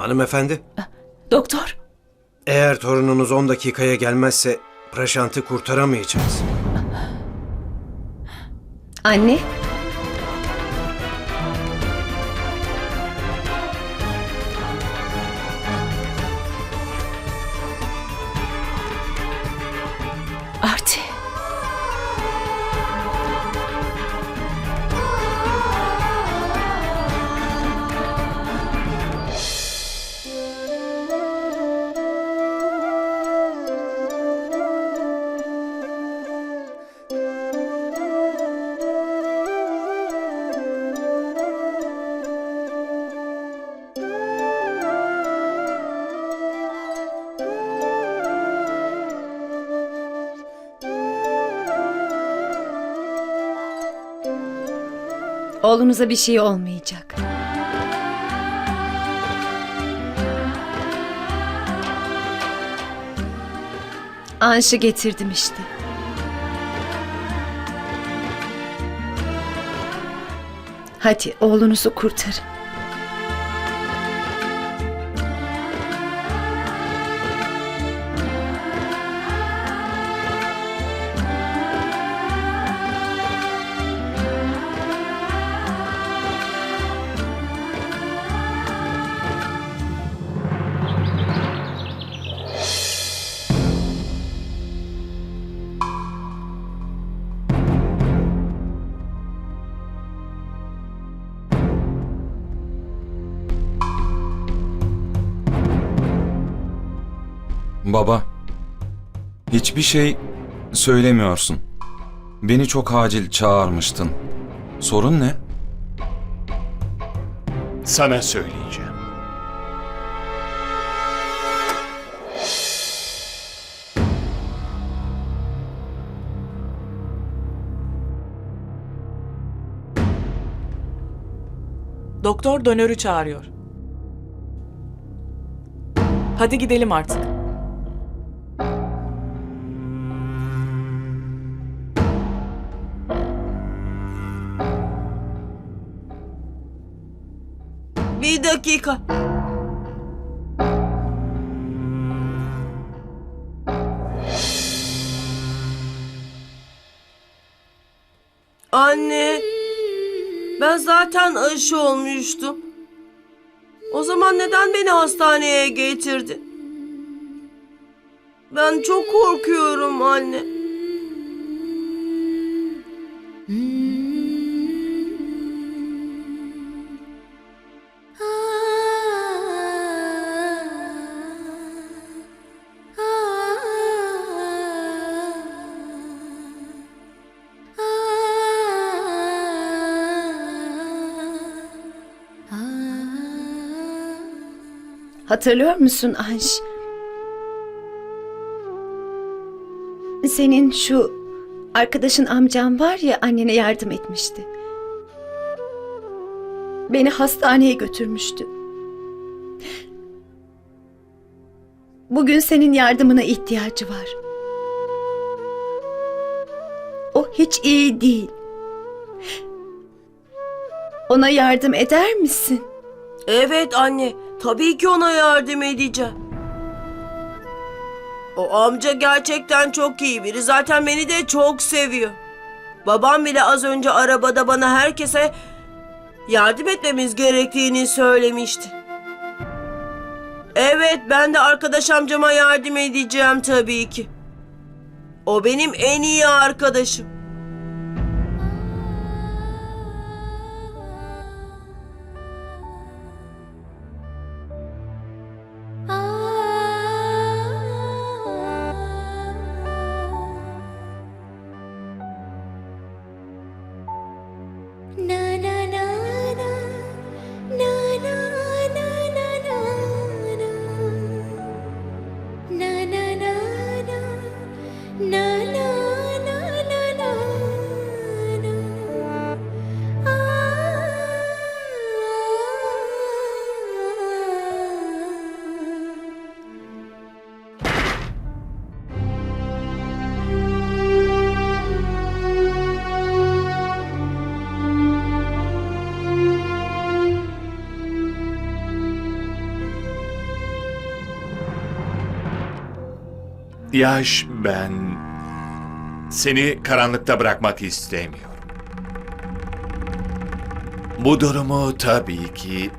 Hanımefendi, Doktor, eğer torununuz 10 dakikaya gelmezse Praşant'ı kurtaramayacağız. anne. Oğlunuza bir şey olmayacak. Anş'ı getirdim işte. Hadi oğlunuzu kurtarın. Baba, hiçbir şey söylemiyorsun. Beni çok acil çağırmıştın. Sorun ne? Sana söyleyeceğim. Doktor dönörü çağırıyor. Hadi gidelim artık. Dakika. Anne, ben zaten aşı olmuştum. O zaman neden beni hastaneye getirdin? Ben çok korkuyorum anne. Hatırlıyor musun Anş? Senin şu arkadaşın amcan var ya annene yardım etmişti. Beni hastaneye götürmüştü. Bugün senin yardımına ihtiyacı var. O hiç iyi değil. Ona yardım eder misin? Evet anne, tabii ki ona yardım edeceğim. O amca gerçekten çok iyi biri. Zaten beni de çok seviyor. Babam bile az önce arabada bana herkese yardım etmemiz gerektiğini söylemişti. Evet, ben de arkadaş amcama yardım edeceğim tabii ki. O benim en iyi arkadaşım. Yaş ben seni karanlıkta bırakmak istemiyorum. Bu durumu tabii ki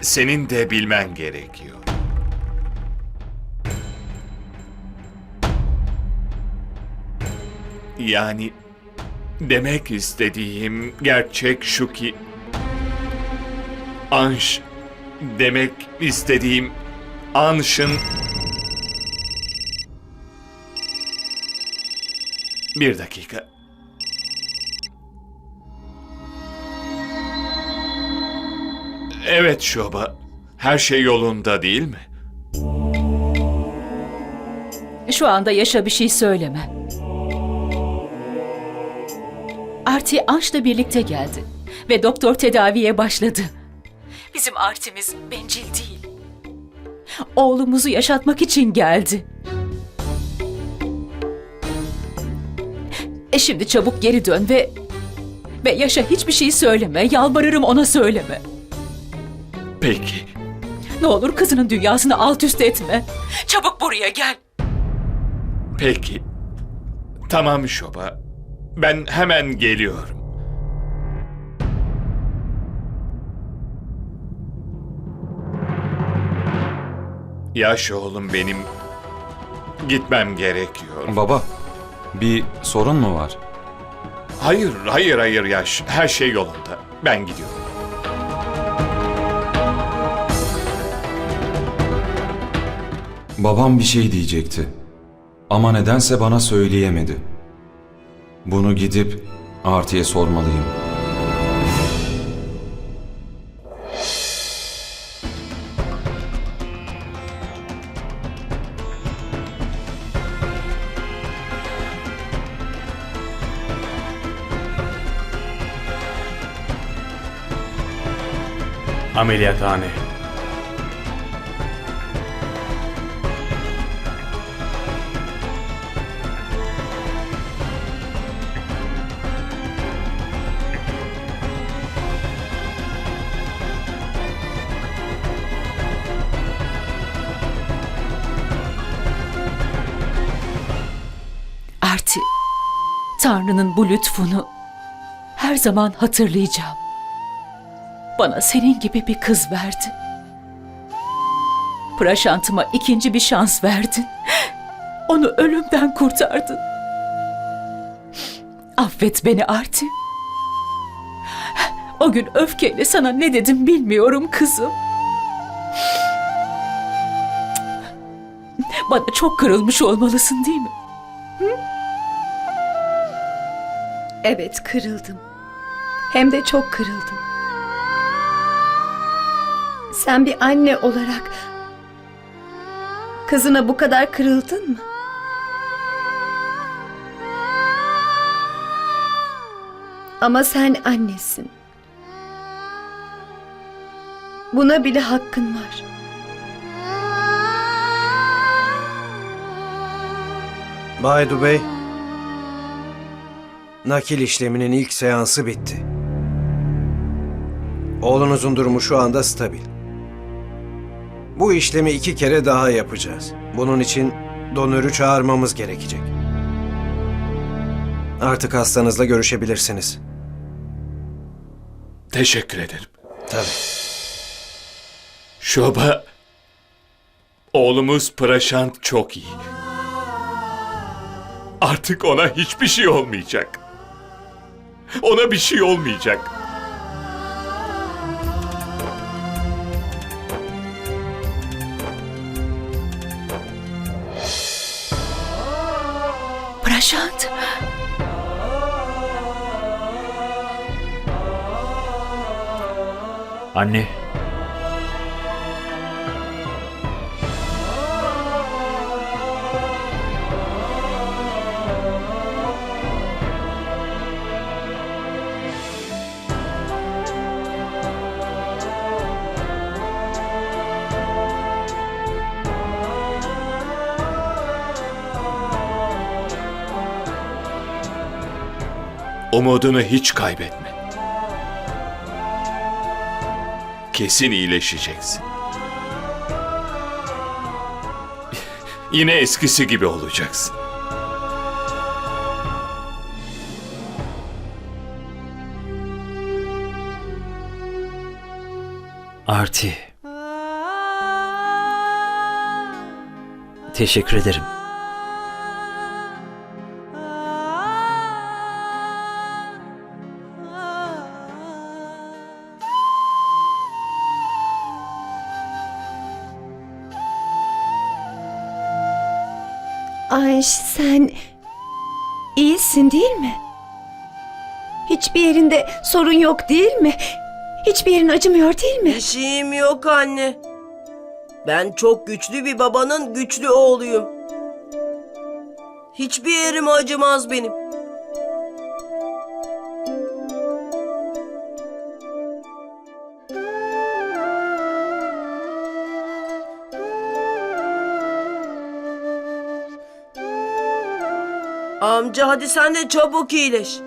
senin de bilmen gerekiyor. Yani demek istediğim gerçek şu ki Anş demek istediğim Anş'ın Bir dakika. Evet Şoba. Her şey yolunda değil mi? Şu anda Yaşa bir şey söyleme. Arti Anş'la birlikte geldi ve doktor tedaviye başladı. Bizim Artimiz bencil değil. Oğlumuzu yaşatmak için geldi. E şimdi çabuk geri dön ve ve Yaşa hiçbir şey söyleme. Yalvarırım ona söyleme. Peki. Ne olur kızının dünyasını alt üst etme. Çabuk buraya gel. Peki. Tamam Şoba. Ben hemen geliyorum. Yaş oğlum benim gitmem gerekiyor. Baba, bir sorun mu var? Hayır, hayır, hayır Yaş. Her şey yolunda. Ben gidiyorum. Babam bir şey diyecekti. Ama nedense bana söyleyemedi. Bunu gidip Arti'ye sormalıyım. Ameliyathane. Tanrı'nın bu lütfunu her zaman hatırlayacağım. Bana senin gibi bir kız verdi. Praşantıma ikinci bir şans verdin. Onu ölümden kurtardın. Affet beni Arti. O gün öfkeyle sana ne dedim bilmiyorum kızım. Bana çok kırılmış olmalısın değil mi? Evet kırıldım. Hem de çok kırıldım. Sen bir anne olarak kızına bu kadar kırıldın mı? Ama sen annesin. Buna bile hakkın var. Bay Bey, nakil işleminin ilk seansı bitti. Oğlunuzun durumu şu anda stabil. Bu işlemi iki kere daha yapacağız. Bunun için donörü çağırmamız gerekecek. Artık hastanızla görüşebilirsiniz. Teşekkür ederim. Tabii. Şoba, oğlumuz Praşant çok iyi. Artık ona hiçbir şey olmayacak. Ona bir şey olmayacak. Praşant. Anne. Umudunu hiç kaybetme. Kesin iyileşeceksin. Yine eskisi gibi olacaksın. Arti. Teşekkür ederim. Anş sen iyisin değil mi? Hiçbir yerinde sorun yok değil mi? Hiçbir yerin acımıyor değil mi? Bir şeyim yok anne. Ben çok güçlü bir babanın güçlü oğluyum. Hiçbir yerim acımaz benim. Amca hadi sen de çabuk iyileş.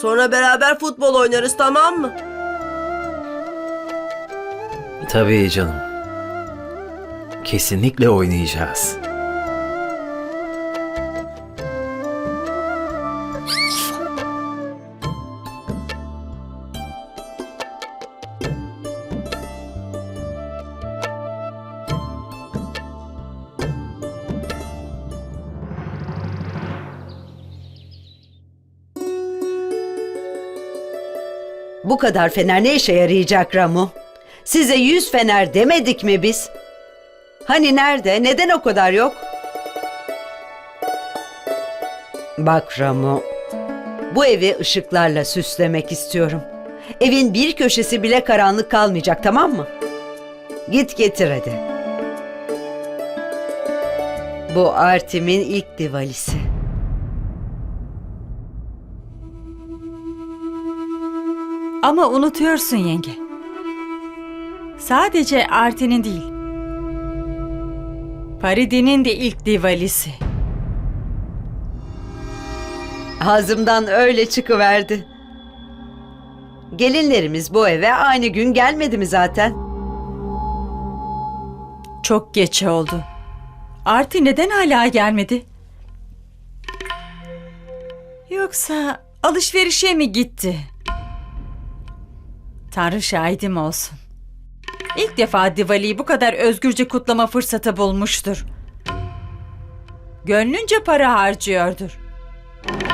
Sonra beraber futbol oynarız tamam mı? Tabii canım. Kesinlikle oynayacağız. Kadar fener ne işe yarayacak Ramu? Size yüz fener demedik mi biz? Hani nerede? Neden o kadar yok? Bak Ramu, bu evi ışıklarla süslemek istiyorum. Evin bir köşesi bile karanlık kalmayacak tamam mı? Git getir hadi. Bu Artem'in ilk divalisi. Ama unutuyorsun yenge. Sadece Artin'in değil. Paridi'nin de ilk divalisi. Ağzımdan öyle çıkıverdi. Gelinlerimiz bu eve aynı gün gelmedi mi zaten? Çok geç oldu. Arti neden hala gelmedi? Yoksa alışverişe mi gitti? Tanrı şahidim olsun. İlk defa Diwali'yi bu kadar özgürce kutlama fırsatı bulmuştur. Gönlünce para harcıyordur.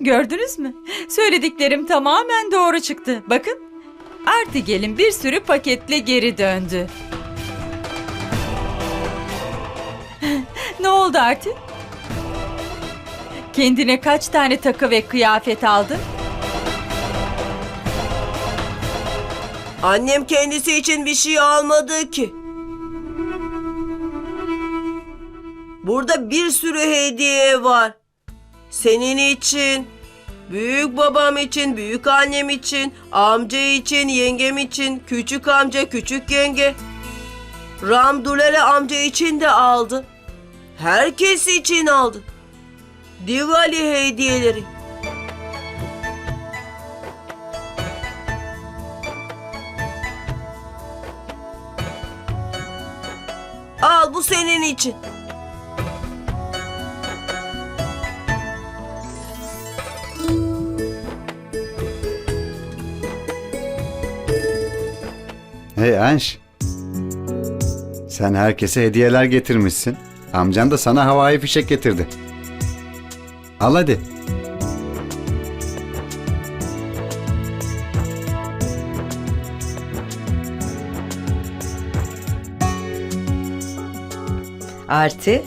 Gördünüz mü? Söylediklerim tamamen doğru çıktı. Bakın. Arti gelin bir sürü paketle geri döndü. Ne oldu Arti? Kendine kaç tane takı ve kıyafet aldın? Annem kendisi için bir şey almadı ki. Burada bir sürü hediye var. Senin için, büyük babam için, büyük annem için, amca için, yengem için, küçük amca, küçük yenge. Ram Dulere amca için de aldı. Herkes için aldı. Diwali hediyeleri. Al bu senin için. Hey Anş. Sen herkese hediyeler getirmişsin. Amcan da sana havai fişek getirdi. Al hadi. Arti.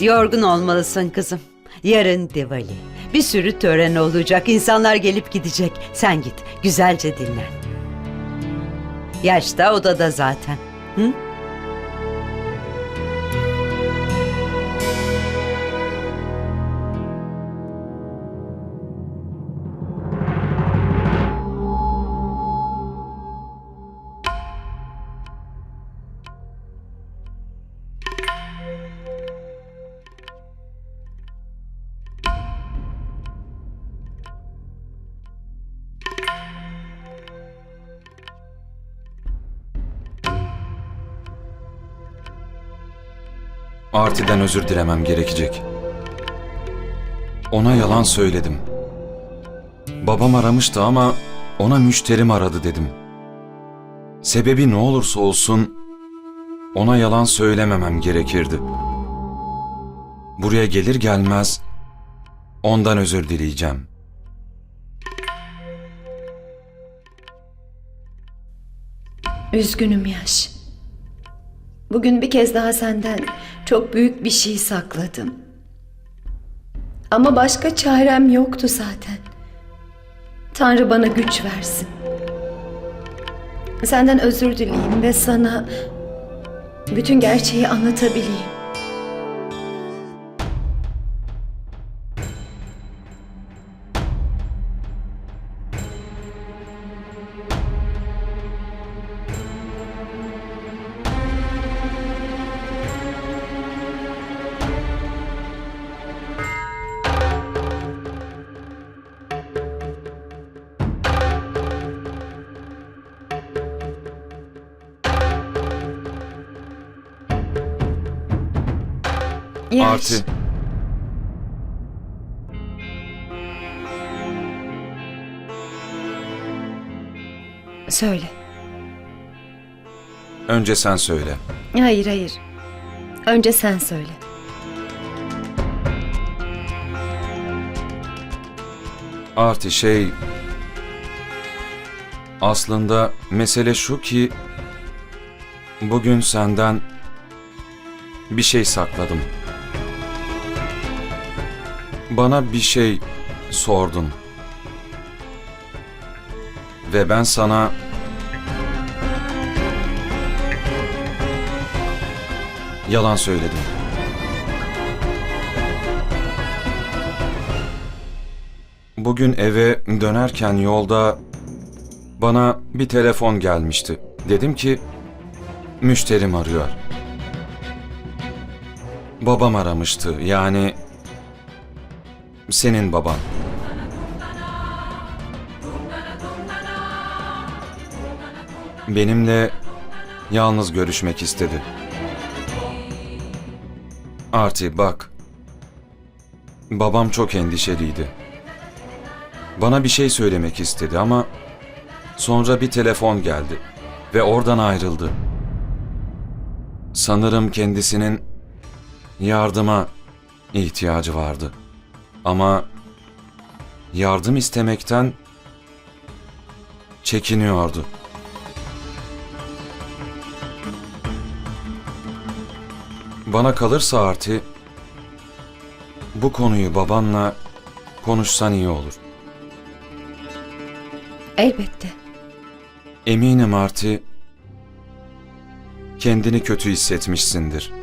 Yorgun olmalısın kızım. Yarın Diwali. Bir sürü tören olacak. İnsanlar gelip gidecek. Sen git. Güzelce dinlen. Yaşta odada zaten. Hı? Arti'den özür dilemem gerekecek. Ona yalan söyledim. Babam aramıştı ama ona müşterim aradı dedim. Sebebi ne olursa olsun ona yalan söylememem gerekirdi. Buraya gelir gelmez ondan özür dileyeceğim. Üzgünüm Yaş. Bugün bir kez daha senden çok büyük bir şey sakladım. Ama başka çarem yoktu zaten. Tanrı bana güç versin. Senden özür dileyeyim ve sana bütün gerçeği anlatabileyim. Arti. Söyle. Önce sen söyle. Hayır hayır. Önce sen söyle. Arti şey... Aslında mesele şu ki... Bugün senden bir şey sakladım. Bana bir şey sordun. Ve ben sana yalan söyledim. Bugün eve dönerken yolda bana bir telefon gelmişti. Dedim ki müşterim arıyor. Babam aramıştı. Yani senin baban. Benimle yalnız görüşmek istedi. Arti bak. Babam çok endişeliydi. Bana bir şey söylemek istedi ama sonra bir telefon geldi ve oradan ayrıldı. Sanırım kendisinin yardıma ihtiyacı vardı. Ama yardım istemekten çekiniyordu. Bana kalırsa Arti, bu konuyu babanla konuşsan iyi olur. Elbette. Eminim Arti, kendini kötü hissetmişsindir.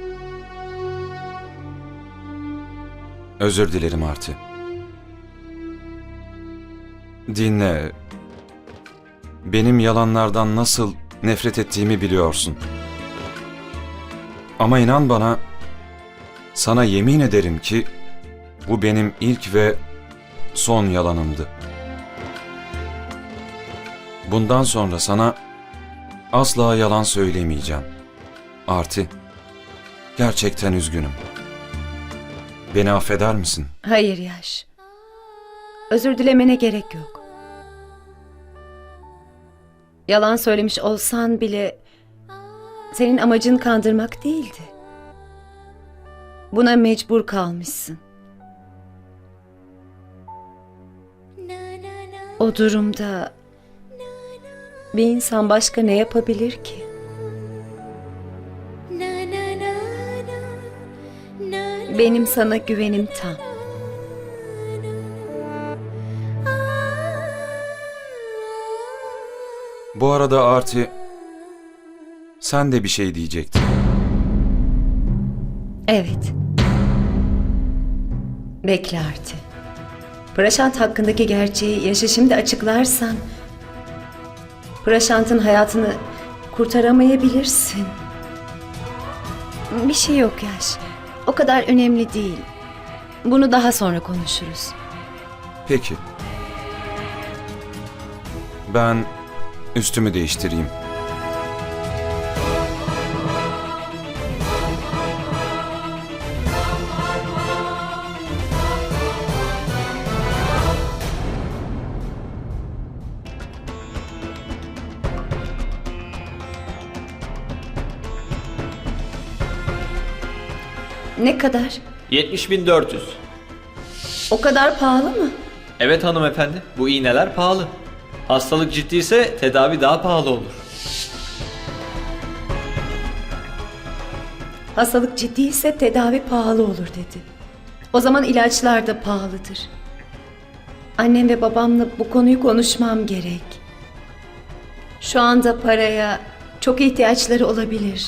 Özür dilerim Arti. Dinle. Benim yalanlardan nasıl nefret ettiğimi biliyorsun. Ama inan bana, sana yemin ederim ki bu benim ilk ve son yalanımdı. Bundan sonra sana asla yalan söylemeyeceğim. Arti, gerçekten üzgünüm. Beni affeder misin? Hayır Yaş. Özür dilemene gerek yok. Yalan söylemiş olsan bile senin amacın kandırmak değildi. Buna mecbur kalmışsın. O durumda bir insan başka ne yapabilir ki? Benim sana güvenim tam. Bu arada Arti, sen de bir şey diyecektin. Evet. Bekle Arti. Praşant hakkındaki gerçeği yaşa şimdi açıklarsan... Praşant'ın hayatını kurtaramayabilirsin. Bir şey yok Yaş. O kadar önemli değil. Bunu daha sonra konuşuruz. Peki. Ben üstümü değiştireyim. Ne kadar? 70.400. O kadar pahalı mı? Evet hanımefendi, bu iğneler pahalı. Hastalık ciddiyse tedavi daha pahalı olur. Hastalık ciddiyse tedavi pahalı olur dedi. O zaman ilaçlar da pahalıdır. Annem ve babamla bu konuyu konuşmam gerek. Şu anda paraya çok ihtiyaçları olabilir.